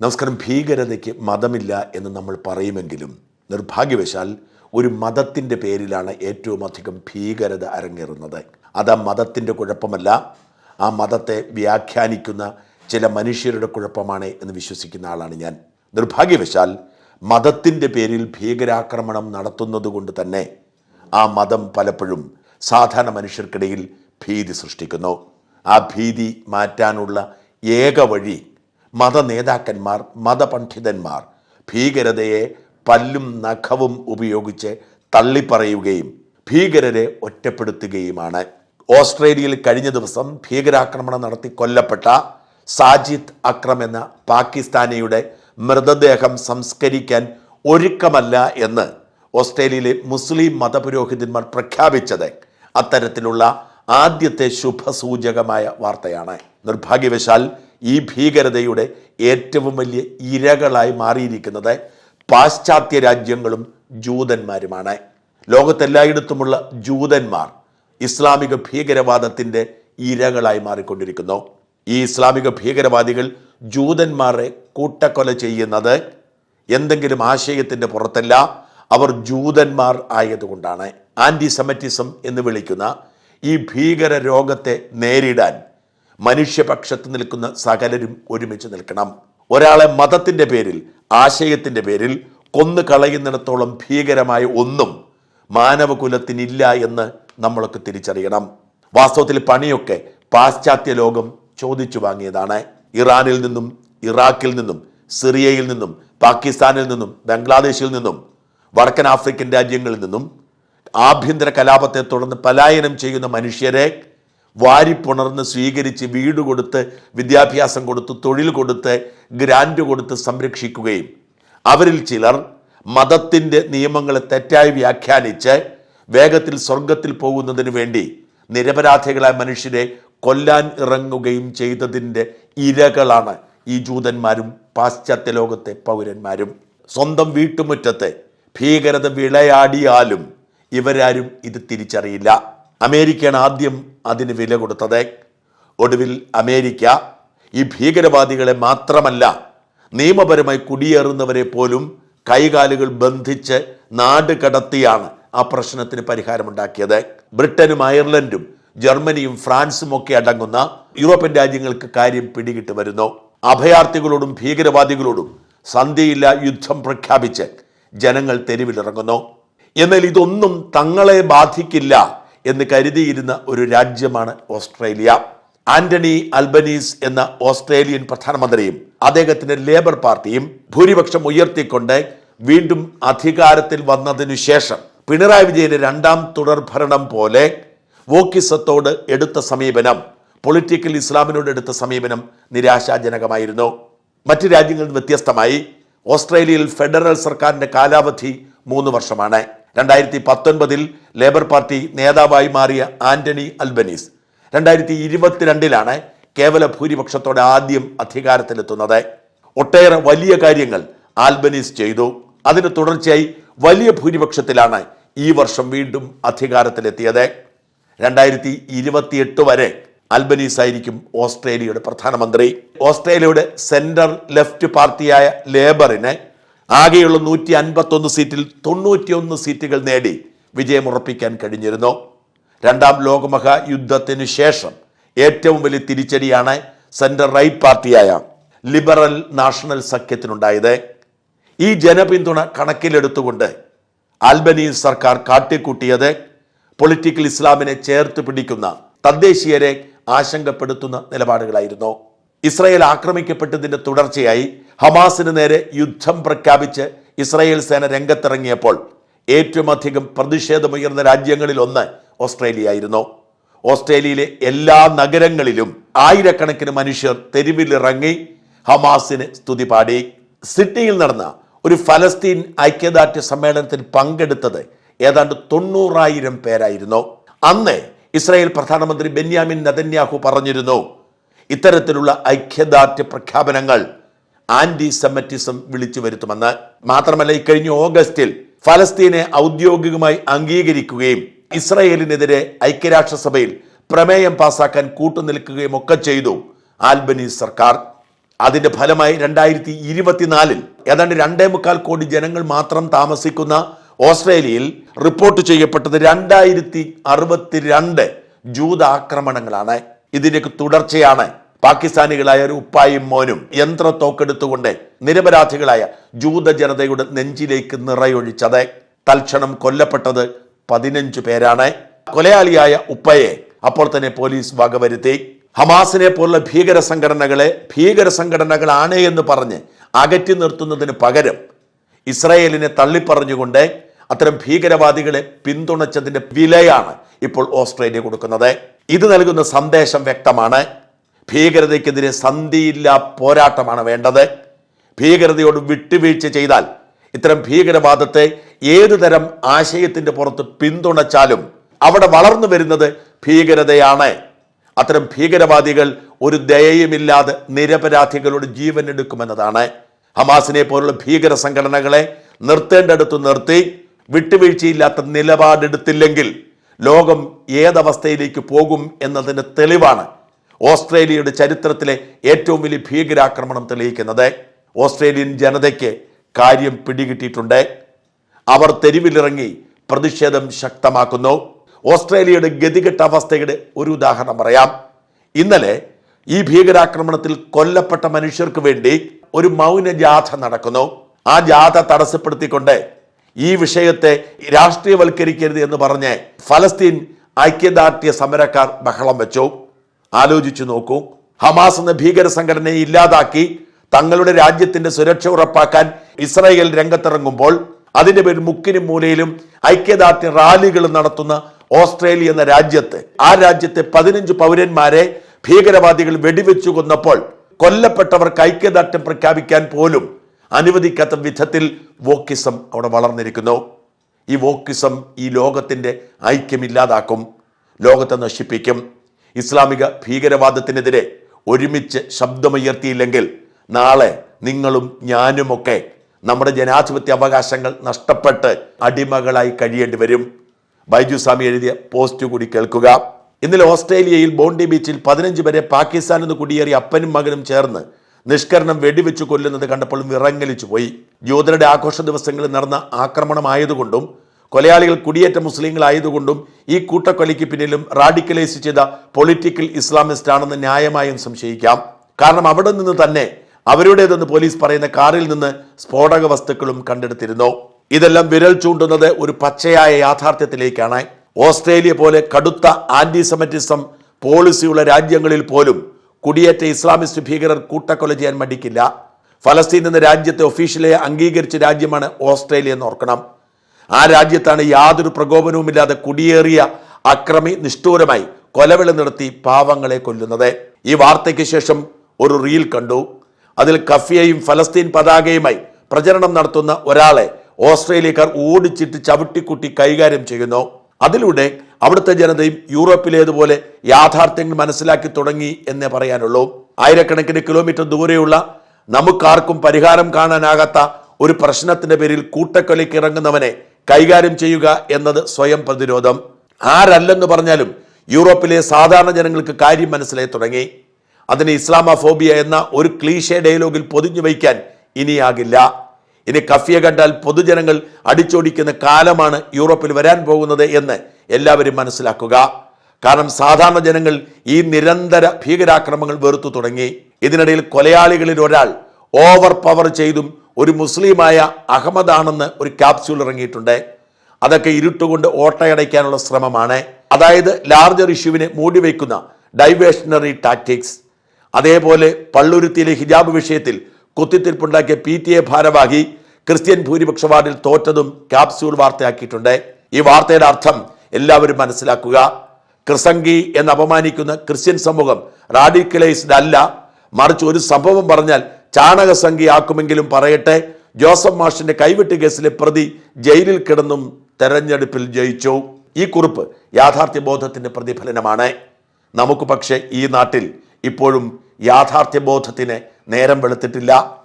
നമസ്കാരം. ഭീകരതയ്ക്ക് മതമില്ല എന്ന് നമ്മൾ പറയുമെങ്കിലും നിർഭാഗ്യവശാൽ ഒരു മതത്തിന്റെ പേരിലാണ് ഏറ്റവും അധികം ഭീകരത അരങ്ങേറുന്നത്. അത് ആ മതത്തിന്റെ കുഴപ്പമല്ല. ആ മതത്തെ വ്യാഖ്യാനിക്കുന്ന ചില മനുഷ്യരുടെ കുഴപ്പമാണ് എന്ന് വിശ്വസിക്കുന്ന ആളാണ് ഞാൻ. നിർഭാഗ്യവശാൽ മതത്തിന്റെ പേരിൽ ഭീകരാക്രമണം നടത്തുന്നത് കൊണ്ട് തന്നെ ആ മതം പലപ്പോഴും സാധാരണ മനുഷ്യർക്കിടയിൽ ഭീതി സൃഷ്ടിക്കുന്നു. ആ ഭീതി മാറ്റാനുള്ള ഏക വഴി മത നേതാക്കന്മാർ മതപണ്ഡിതന്മാർ ഭീകരതയെ പല്ലും നഖവും ഉപയോഗിച്ച് തള്ളിപ്പറയുകയും ഭീകരരെ ഒറ്റപ്പെടുത്തുകയുമാണ്. ഓസ്ട്രേലിയയിൽ കഴിഞ്ഞ ദിവസം ഭീകരാക്രമണം നടത്തി കൊല്ലപ്പെട്ട സാജിദ് അക്രം എന്ന പാകിസ്ഥാനിയുടെ മൃതദേഹം സംസ്കരിക്കാൻ ഒരുക്കമല്ല എന്ന് ഓസ്ട്രേലിയയിലെ മുസ്ലിം മതപുരോഹിതന്മാർ പ്രഖ്യാപിച്ചത്. അത്തരത്തിലുള്ള ആദ്യത്തെ ശുഭസൂചകമായ വാർത്തയാണ്. നിർഭാഗ്യവശാൽ ഈ ഭീകരതയുടെ ഏറ്റവും വലിയ ഇരകളായി മാറിയിരിക്കുന്നത് പാശ്ചാത്യ രാജ്യങ്ങളും ജൂതന്മാരുമാണ്. ലോകത്തെല്ലായിടത്തുമുള്ള ജൂതന്മാർ ഇസ്ലാമിക ഭീകരവാദത്തിന്റെ ഇരകളായി മാറിക്കൊണ്ടിരിക്കുന്നു. ഈ ഇസ്ലാമിക ഭീകരവാദികൾ ജൂതന്മാരെ കൂട്ടക്കൊല ചെയ്യുന്നത് എന്തെങ്കിലും ആശയത്തിന്റെ പുറത്തല്ല അവർ ജൂതന്മാർ ആയതുകൊണ്ടാണ്. ആന്റിസെമറ്റിസം എന്ന് വിളിക്കുന്ന ഈ ഭീകര രോഗത്തെ നേരിടാൻ മനുഷ്യപക്ഷത്ത് നിൽക്കുന്ന സകലരും ഒരുമിച്ച് നിൽക്കണം. ഒരാളെ മതത്തിന്റെ പേരിൽ ആശയത്തിന്റെ പേരിൽ കൊന്നു കളയുന്നിടത്തോളം ഭീകരമായ ഒന്നും മാനവകുലത്തിനില്ല എന്ന് നമ്മളൊക്കെ തിരിച്ചറിയണം. വാസ്തവത്തിൽ പണിയൊക്കെ പാശ്ചാത്യ ലോകം ചോദിച്ചു വാങ്ങിയതാണ്. ഇറാനിൽ നിന്നും ഇറാഖിൽ നിന്നും സിറിയയിൽ നിന്നും പാകിസ്ഥാനിൽ നിന്നും ബംഗ്ലാദേശിൽ നിന്നും വടക്കൻ ആഫ്രിക്കൻ രാജ്യങ്ങളിൽ നിന്നും ആഭ്യന്തര കലാപത്തെ തുടർന്ന് പലായനം ചെയ്യുന്ന മനുഷ്യരെ വാരിപ്പുണർന്ന് സ്വീകരിച്ച് വീട് കൊടുത്ത് വിദ്യാഭ്യാസം കൊടുത്ത് തൊഴിൽ കൊടുത്ത് ഗ്രാൻഡ് കൊടുത്ത് സംരക്ഷിക്കുകയും അവരിൽ ചിലർ മതത്തിന്റെ നിയമങ്ങളെ തെറ്റായി വ്യാഖ്യാനിച്ച് വേഗത്തിൽ സ്വർഗത്തിൽ പോകുന്നതിന് വേണ്ടി നിരപരാധികളായ മനുഷ്യരെ കൊല്ലാൻ ഇറങ്ങുകയും ചെയ്തതിന്റെ ഇരകളാണ് ഈ ജൂതന്മാരും പാശ്ചാത്യ ലോകത്തെ പൗരന്മാരും. സ്വന്തം വീട്ടുമുറ്റത്തെ ഭീകരത വിളയാടിയാലും ഇവരാരും ഇത് തിരിച്ചറിയില്ല. അമേരിക്കയാണ് ആദ്യം അതിന് വില കൊടുത്തത്. ഒടുവിൽ അമേരിക്ക ഈ ഭീകരവാദികളെ മാത്രമല്ല നിയമപരമായി കുടിയേറുന്നവരെ പോലും കൈകാലുകൾ ബന്ധിച്ച് നാട് കടത്തിയാണ് ആ പ്രശ്നത്തിന് പരിഹാരമുണ്ടാക്കിയത്. ബ്രിട്ടനും അയർലൻഡും ജർമ്മനിയും ഫ്രാൻസും ഒക്കെ അടങ്ങുന്ന യൂറോപ്യൻ രാജ്യങ്ങൾക്ക് കാര്യം പിടികിട്ട് വരുന്നു. അഭയാർത്ഥികളോടും ഭീകരവാദികളോടും സന്ധിയില്ല യുദ്ധം പ്രഖ്യാപിച്ച് ജനങ്ങൾ തെരുവിലിറങ്ങുന്നു. എന്നാൽ ഇതൊന്നും തങ്ങളെ ബാധിക്കില്ല. എന്ന് കരുതിയിരുന്ന ഒരു രാജ്യമാണ് ഓസ്ട്രേലിയ. ആന്റണി അൽബനീസ് എന്ന ഓസ്ട്രേലിയൻ പ്രധാനമന്ത്രിയും അദ്ദേഹത്തിന്റെ ലേബർ പാർട്ടിയും ഭൂരിപക്ഷം ഉയർത്തിക്കൊണ്ട് വീണ്ടും അധികാരത്തിൽ വന്നതിനു ശേഷം പിണറായി വിജയന്റെ രണ്ടാം തുടർ ഭരണം പോലെ വോക്കിസത്തോട് എടുത്ത സമീപനം പൊളിറ്റിക്കൽ ഇസ്ലാമിനോട് എടുത്ത സമീപനം നിരാശാജനകമായിരുന്നു. മറ്റ് രാജ്യങ്ങളിൽ വ്യത്യസ്തമായി ഓസ്ട്രേലിയയിൽ ഫെഡറൽ സർക്കാരിന്റെ കാലാവധി മൂന്ന് വർഷമാണ്. രണ്ടായിരത്തി പത്തൊൻപതിൽ ലേബർ പാർട്ടി നേതാവായി മാറിയ ആന്റണി അൽബനീസ് രണ്ടായിരത്തി ഇരുപത്തിരണ്ടിലാണ് കേവല ഭൂരിപക്ഷത്തോടെ ആദ്യം അധികാരത്തിലെത്തുന്നത്. ഒട്ടേറെ വലിയ കാര്യങ്ങൾ ആൽബനീസ് ചെയ്തു. അതിന് തുടർച്ചയായി വലിയ ഭൂരിപക്ഷത്തിലാണ് ഈ വർഷം വീണ്ടും അധികാരത്തിലെത്തിയത്. രണ്ടായിരത്തി ഇരുപത്തിയെട്ട് വരെ അൽബനീസ് ആയിരിക്കും ഓസ്ട്രേലിയയുടെ പ്രധാനമന്ത്രി. ഓസ്ട്രേലിയയുടെ സെന്റർ ലെഫ്റ്റ് പാർട്ടിയായ ലേബറിന് ആകെയുള്ള നൂറ്റി അൻപത്തൊന്ന് സീറ്റിൽ തൊണ്ണൂറ്റിയൊന്ന് സീറ്റുകൾ നേടി വിജയമുറപ്പിക്കാൻ കഴിഞ്ഞിരുന്നു. രണ്ടാം ലോകമഹായുദ്ധത്തിനു ശേഷം ഏറ്റവും വലിയ തിരിച്ചടിയാണ് സെൻട്രൽ റൈറ്റ് പാർട്ടിയായ ലിബറൽ നാഷണൽ സഖ്യത്തിനുണ്ടായത്. ഈ ജനപിന്തുണ കണക്കിലെടുത്തുകൊണ്ട് ആൽബനീസ് സർക്കാർ കാട്ടിക്കൂട്ടിയത് പൊളിറ്റിക്കൽ ഇസ്ലാമിനെ ചേർത്ത് പിടിക്കുന്ന തദ്ദേശീയരെ ആശങ്കപ്പെടുത്തുന്ന നിലപാടുകളായിരുന്നു. ഇസ്രയേൽ ആക്രമിക്കപ്പെട്ടതിന്റെ തുടർച്ചയായി ഹമാസിന് നേരെ യുദ്ധം പ്രഖ്യാപിച്ച് ഇസ്രയേൽ സേന രംഗത്തിറങ്ങിയപ്പോൾ ഏറ്റവും അധികം പ്രതിഷേധമുയർന്ന രാജ്യങ്ങളിൽ ഒന്ന് ഓസ്ട്രേലിയ ആയിരുന്നു ഓസ്ട്രേലിയയിലെ എല്ലാ നഗരങ്ങളിലും ആയിരക്കണക്കിന് മനുഷ്യർ തെരുവിലിറങ്ങി ഹമാസിന് സ്തുതി പാടി. സിഡ്നിയിൽ നടന്ന ഒരു ഫലസ്തീൻ ഐക്യദാർഢ്യ സമ്മേളനത്തിൽ പങ്കെടുത്തത് ഏതാണ്ട് തൊണ്ണൂറായിരം പേരായിരുന്നു. അന്ന് ഇസ്രായേൽ പ്രധാനമന്ത്രി ബെന്യാമിൻ നതന്യാഹു പറഞ്ഞിരുന്നു ഇത്തരത്തിലുള്ള ഐക്യദാർഢ്യ പ്രഖ്യാപനങ്ങൾ ആന്റി സെമറ്റിസം വിളിച്ചു വരുത്തുമെന്ന് മാത്രമല്ല ഇക്കഴിഞ്ഞ ഓഗസ്റ്റിൽ ഫലസ്തീനെ ഔദ്യോഗികമായി അംഗീകരിക്കുകയും ഇസ്രയേലിനെതിരെ ഐക്യരാഷ്ട്രസഭയിൽ പ്രമേയം പാസാക്കാൻ കൂട്ടുനിൽക്കുകയും ഒക്കെ ചെയ്തു ആൽബനീസ് സർക്കാർ. അതിന്റെ ഫലമായി രണ്ടായിരത്തി ഇരുപത്തിനാലിൽ ഏതാണ്ട് രണ്ടേ മുക്കാൽ കോടി ജനങ്ങൾ മാത്രം താമസിക്കുന്ന ഓസ്ട്രേലിയയിൽ റിപ്പോർട്ട് ചെയ്യപ്പെട്ടത് രണ്ടായിരത്തി അറുപത്തിരണ്ട് ജൂത ആക്രമണങ്ങളാണ്. ഇതിന്റെയൊക്കെ തുടർച്ചയാണ് പാകിസ്ഥാനികളായ ഒരു ഉപ്പായും മോനും യന്ത്ര തോക്കെടുത്തുകൊണ്ട് നിരപരാധികളായ ജൂത ജനതയുടെ നെഞ്ചിലേക്ക് നിറയൊഴിച്ചത്. തൽക്ഷണം കൊല്ലപ്പെട്ടത് പതിനഞ്ചു പേരാണ്. കൊലയാളിയായ ഉപ്പയെ അപ്പോൾ തന്നെ പോലീസ് വകവരുത്തി. ഹമാസിനെ പോലുള്ള ഭീകര സംഘടനകളെ ഭീകര സംഘടനകളാണ് എന്ന് പറഞ്ഞ് അകറ്റി നിർത്തുന്നതിന് പകരം ഇസ്രായേലിനെ തള്ളിപ്പറഞ്ഞുകൊണ്ട് അത്തരം ഭീകരവാദികളെ പിന്തുണച്ചതിന്റെ വിലയാണ് ഇപ്പോൾ ഓസ്ട്രേലിയ കൊടുക്കുന്നത്. ഇത് നൽകുന്ന സന്ദേശം വ്യക്തമാണ്. ഭീകരതയ്ക്കെതിരെ സന്ധിയില്ല പോരാട്ടമാണ് വേണ്ടത്. ഭീകരതയോട് വിട്ടുവീഴ്ച ചെയ്താൽ ഇത്തരം ഭീകരവാദത്തെ ഏതു തരം ആശയത്തിന്റെ പുറത്ത് പിന്തുണച്ചാലും അവിടെ വളർന്നു വരുന്നത് ഭീകരതയാണ്. അത്തരം ഭീകരവാദികൾ ഒരു ദയയുമില്ലാതെ നിരപരാധികളുടെ ജീവൻ എടുക്കുമെന്നതാണ്. ഹമാസിനെ പോലുള്ള ഭീകര സംഘടനകളെ നിർത്തേണ്ടടുത്ത് നിർത്തി വിട്ടുവീഴ്ചയില്ലാത്ത നിലപാടെടുത്തില്ലെങ്കിൽ ലോകം ഏതവസ്ഥയിലേക്ക് പോകും എന്നതിന്റെ തെളിവാണ് ഓസ്ട്രേലിയയുടെ ചരിത്രത്തിലെ ഏറ്റവും വലിയ ഭീകരാക്രമണം തെളിയിക്കുന്നത്. ഓസ്ട്രേലിയൻ ജനതയ്ക്ക് കാര്യം പിടികിട്ടിയിട്ടുണ്ട്. അവർ തെരുവിലിറങ്ങി പ്രതിഷേധം ശക്തമാക്കുന്നു. ഓസ്ട്രേലിയയുടെ ഗതികെട്ട അവസ്ഥയുടെ ഒരു ഉദാഹരണം പറയാം. ഇന്നലെ ഈ ഭീകരാക്രമണത്തിൽ കൊല്ലപ്പെട്ട മനുഷ്യർക്ക് വേണ്ടി ഒരു മൗന ജാഥ നടക്കുന്നു. ആ ജാഥ തടസ്സപ്പെടുത്തിക്കൊണ്ട് ഈ വിഷയത്തെ രാഷ്ട്രീയവൽക്കരിക്കരുത് എന്ന് പറഞ്ഞ് ഫലസ്തീൻ ഐക്യദാർഢ്യ സമരക്കാർ ബഹളം വെച്ചു. ആലോചിച്ചു നോക്കൂ. ഹമാസ് എന്ന ഭീകര സംഘടനയെ ഇല്ലാതാക്കി തങ്ങളുടെ രാജ്യത്തിന്റെ സുരക്ഷ ഉറപ്പാക്കാൻ ഇസ്രായേൽ രംഗത്തിറങ്ങുമ്പോൾ അതിന്റെ പേരിൽ മുക്കിനും മൂലയിലും ഐക്യദാർഢ്യ റാലികൾ നടത്തുന്ന ഓസ്ട്രേലിയ എന്ന രാജ്യത്ത് ആ രാജ്യത്തെ പതിനഞ്ച് പൗരന്മാരെ ഭീകരവാദികൾ വെടിവെച്ചു കൊന്നപ്പോൾ കൊല്ലപ്പെട്ടവർക്ക് ഐക്യദാർഢ്യം പ്രഖ്യാപിക്കാൻ പോലും അനുവദിക്കാത്ത വിധത്തിൽ വോക്കിസം അവിടെ വളർന്നിരിക്കുന്നു. ഈ വോക്കിസം ഈ ലോകത്തിന്റെ ഐക്യമില്ലാതാക്കും ലോകത്തെ നശിപ്പിക്കും. ഇസ്ലാമിക ഭീകരവാദത്തിനെതിരെ ഒരുമിച്ച് ശബ്ദമുയർത്തിയില്ലെങ്കിൽ നാളെ നിങ്ങളും ഞാനുമൊക്കെ നമ്മുടെ ജനാധിപത്യ അവകാശങ്ങൾ നഷ്ടപ്പെട്ട് അടിമകളായി കഴിയേണ്ടി വരും. ബൈജു സ്വാമി എഴുതിയ പോസ്റ്റ് കൂടി കേൾക്കുക. ഇന്നലെ ഓസ്ട്രേലിയയിൽ ബോണ്ടി ബീച്ചിൽ പതിനഞ്ച് പേരെ പാകിസ്ഥാനിൽ നിന്ന് കുടിയേറിയ അപ്പനും മകനും ചേർന്ന് നിഷ്കരണം വെടിവെച്ച് കൊല്ലുന്നത് കണ്ടപ്പോൾ വിറങ്ങലിച്ചു പോയി. ജ്യോതിരുടെ ആഘോഷ ദിവസങ്ങളിൽ നടന്ന ആക്രമണമായതുകൊണ്ടും കൊലയാളികൾ കുടിയേറ്റ മുസ്ലിങ്ങളായതുകൊണ്ടും ഈ കൂട്ടക്കൊലയ്ക്ക് പിന്നിലും റാഡിക്കലൈസ് ചെയ്ത പൊളിറ്റിക്കൽ ഇസ്ലാമിസ്റ്റ് ആണെന്ന് ന്യായമായും സംശയിക്കാം. കാരണം അവിടെ നിന്ന് തന്നെ അവരുടേതെന്ന് പോലീസ് പറയുന്ന കാറിൽ നിന്ന് സ്ഫോടക വസ്തുക്കളും കണ്ടെടുത്തിരുന്നു. ഇതെല്ലാം വിരൽ ചൂണ്ടുന്നത് ഒരു പച്ചയായ യാഥാർത്ഥ്യത്തിലേക്കാണ്. ഓസ്ട്രേലിയ പോലെ കടുത്ത ആന്റിസെമറ്റിസം പോളിസിയുള്ള രാജ്യങ്ങളിൽ പോലും കുടിയേറ്റ ഇസ്ലാമിസ്റ്റ് ഭീകരർ കൂട്ടക്കൊല ചെയ്യാൻ മടിക്കില്ല. ഫലസ്തീൻ എന്ന രാജ്യത്തെ ഒഫീഷ്യലെ അംഗീകരിച്ച രാജ്യമാണ് ഓസ്ട്രേലിയ എന്ന് ഓർക്കണം. ആ രാജ്യത്താണ് യാതൊരു പ്രകോപനവുമില്ലാതെ കുടിയേറിയ അക്രമി നിഷ്ഠൂരമായി കൊലവിള നടത്തി പാവങ്ങളെ കൊല്ലുന്നത്. ഈ വാർത്തയ്ക്ക് ശേഷം ഒരു റീൽ കണ്ടു. അതിൽ കഫിയയും ഫലസ്തീൻ പതാകയുമായി പ്രചരണം നടത്തുന്ന ഒരാളെ ഓസ്ട്രേലിയക്കാർ ഓടിച്ചിട്ട് ചവിട്ടിക്കുട്ടി കൈകാര്യം ചെയ്യുന്നു. അതിലൂടെ അവിടുത്തെ ജനതയും യൂറോപ്പിലേതുപോലെ യാഥാർത്ഥ്യങ്ങൾ മനസ്സിലാക്കി തുടങ്ങി എന്നേ പറയാനുള്ളൂ. ആയിരക്കണക്കിന് കിലോമീറ്റർ ദൂരെയുള്ള നമുക്കാർക്കും പരിഹാരം കാണാനാകാത്ത ഒരു പ്രശ്നത്തിന്റെ പേരിൽ കൂട്ടക്കൊലയ്ക്ക് ഇറങ്ങുന്നവനെ കൈകാര്യം ചെയ്യുക എന്നത് സ്വയം പ്രതിരോധം. ആരല്ലെന്ന് പറഞ്ഞാലും യൂറോപ്പിലെ സാധാരണ ജനങ്ങൾക്ക് കാര്യം മനസ്സിലായി തുടങ്ങി. അതിന് ഇസ്ലാമോഫോബിയ എന്ന ഒരു ക്ലീഷേ ഡയലോഗിൽ പൊതിഞ്ഞു വയ്ക്കാൻ ഇനിയാകില്ല. ഇനി കഫിയ കണ്ടാൽ പൊതുജനങ്ങൾ അടിച്ചോടിക്കുന്ന കാലമാണ് യൂറോപ്പിൽ വരാൻ പോകുന്നത് എന്ന് എല്ലാവരും മനസ്സിലാക്കുക. കാരണം സാധാരണ ജനങ്ങൾ ഈ നിരന്തര ഭീകരാക്രമങ്ങൾ വെറുത്തു തുടങ്ങി. ഇതിനിടയിൽ കൊലയാളികളിൽ ഒരാൾ ഓവർ പവർ ചെയ്തും ഒരു മുസ്ലിമായ അഹമ്മദാണെന്ന് ഒരു ക്യാപ്സ്യൂൾ ഇറങ്ങിയിട്ടുണ്ട്. അതൊക്കെ ഇരുട്ടുകൊണ്ട് ഓട്ടയടയ്ക്കാനുള്ള ശ്രമമാണ്. അതായത് ലാർജർ ഇഷ്യൂവിനെ മൂടി മൂടിവെക്കുന്ന ഡൈവേഷണറി ടാക്ടിക്സ് അതേപോലെ പള്ളുരുത്തിയിലെ ഹിജാബ് വിഷയത്തിൽ കുത്തിത്തിരിപ്പുണ്ടാക്കിയ പി ടി എ ഭാരവാഹി ക്രിസ്ത്യൻ ഭൂരിപക്ഷ വാർഡിൽ തോറ്റതും ക്യാപ്സ്യൂൾ വാർത്തയാക്കിയിട്ടുണ്ട്. ഈ വാർത്തയുടെ അർത്ഥം എല്ലാവരും മനസ്സിലാക്കുക. ക്രിസംഗി എന്ന് അപമാനിക്കുന്ന ക്രിസ്ത്യൻ സമൂഹം റാഡിക്കലൈസ്ഡ് അല്ല. മറിച്ച് ഒരു സംഭവം പറഞ്ഞാൽ ചാണകസംഖ്യയാക്കുമെങ്കിലും പറയട്ടെ. ജോസഫ് മാഷിന്റെ കൈവിട്ട് കേസിലെ പ്രതി ജയിലിൽ കിടന്നും തെരഞ്ഞെടുപ്പിൽ ജയിച്ചു. ഈ കുറിപ്പ് യാഥാർത്ഥ്യബോധത്തിന്റെ പ്രതിഫലനമാണ്. നമുക്ക് പക്ഷേ ഈ നാട്ടിൽ ഇപ്പോഴും യാഥാർത്ഥ്യബോധത്തിന് നേരം വെളുത്തിട്ടില്ല.